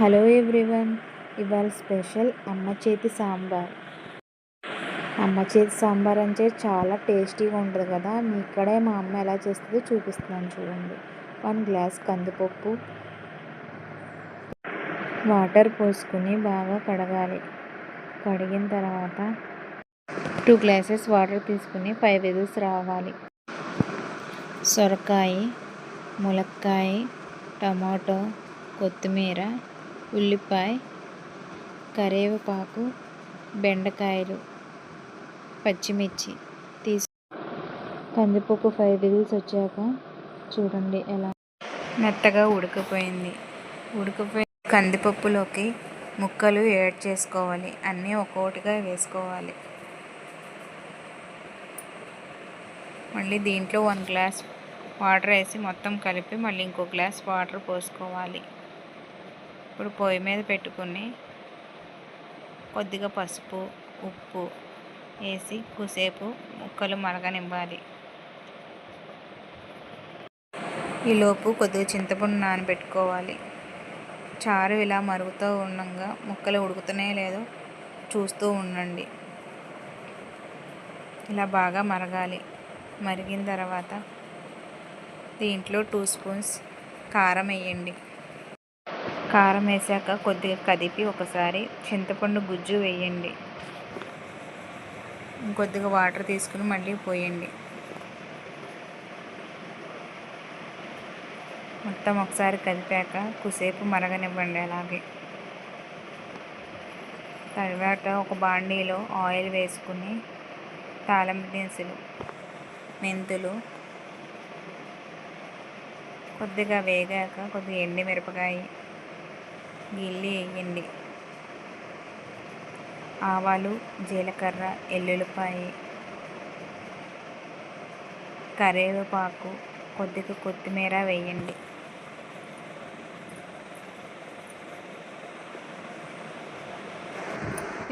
Hello everyone ఇవాళ special అమ్మ చేతి సాంబార్. అమ్మ చేతి సాంబార్ అంటే చాలా టేస్టీగా ఉంటుంది కదా మీ ఇక్కడే మా అమ్మ ఎలా చేస్తుందో చూపిస్తున్నాను చూడండి. వన్ గ్లాస్ కందిపప్పు. వాటర్ పోసుకుని బాగా కడగాలి. కడిగిన తర్వాత టూ గ్లాసెస్ వాటర్ తీసుకుని ఫైవ్ విజిల్స్ రావాలి. సొరకాయ ములక్కాయ టమాటో కొత్తిమీర ఉల్లిపాయ కరివేపాకు బెండకాయలు పచ్చిమిర్చి తీసు కందిపప్పు ఫైవ్ విజిల్స్ వచ్చాక చూడండి ఎలా మెత్తగా ఉడికిపోయింది. ఉడికిపోయి కందిపప్పులోకి ముక్కలు యాడ్ చేసుకోవాలి. అన్నీ ఒక్కొక్కటిగా వేసుకోవాలి. మళ్ళీ దీంట్లో వన్ గ్లాస్ వాటర్ వేసి మొత్తం కలిపి మళ్ళీ ఇంకో గ్లాస్ వాటర్ పోసుకోవాలి. ఇప్పుడు పొయ్యి మీద పెట్టుకుని కొద్దిగా పసుపు ఉప్పు వేసి కుసేపు ముక్కలు మరగనివ్వాలి. ఈలోపు కొద్దిగా చింతపండు నానబెట్టుకోవాలి. చారు ఇలా మరుగుతూ ఉండగా ముక్కలు ఉడుకుతున్నాయో లేదో చూస్తూ ఉండండి. ఇలా బాగా మరగాలి. మరిగిన తర్వాత దీంట్లో టూ స్పూన్స్ కారం వేయండి. కారం వేసాక కొద్దిగా కదిపి ఒకసారి చింతపండు గుజ్జు వేయండి. కొద్దిగా వాటర్ తీసుకుని మళ్ళీ పోయండి. మొత్తం ఒకసారి కదిపాక కుసేపు మరగనివ్వండి అలాగే. తర్వాత ఒక బాండీలో ఆయిల్ వేసుకుని తాళం దినుసులు మెంతులు కొద్దిగా వేగాక కొద్దిగా ఎండి మిరపకాయ గిల్లి వేయండి ఆవాలు జీలకర్ర ఎల్లుల్లిపాయ కరివేపాకు కొద్దిగా కొత్తిమీర వేయండి.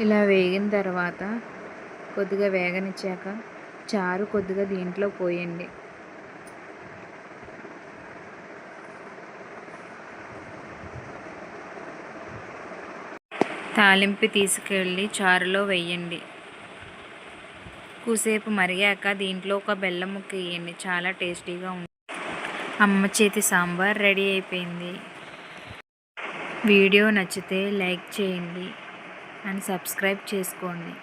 ఇలా వేగిన తర్వాత కొద్దిగా వేగనిచ్చాక చారు కొద్దిగా దీంట్లో పోయండి. తాలింపు తీసుకెళ్ళి చారులో వేయండి కూసేపు మరిగాక దీంట్లో ఒక బెల్లం ముక్క వేయండి. చాలా టేస్టీగా ఉంది. అమ్మ చేతి సాంబార్ రెడీ అయిపోయింది. వీడియో నచ్చితే లైక్ చేయండి. అండ్ సబ్స్క్రైబ్ చేసుకోండి.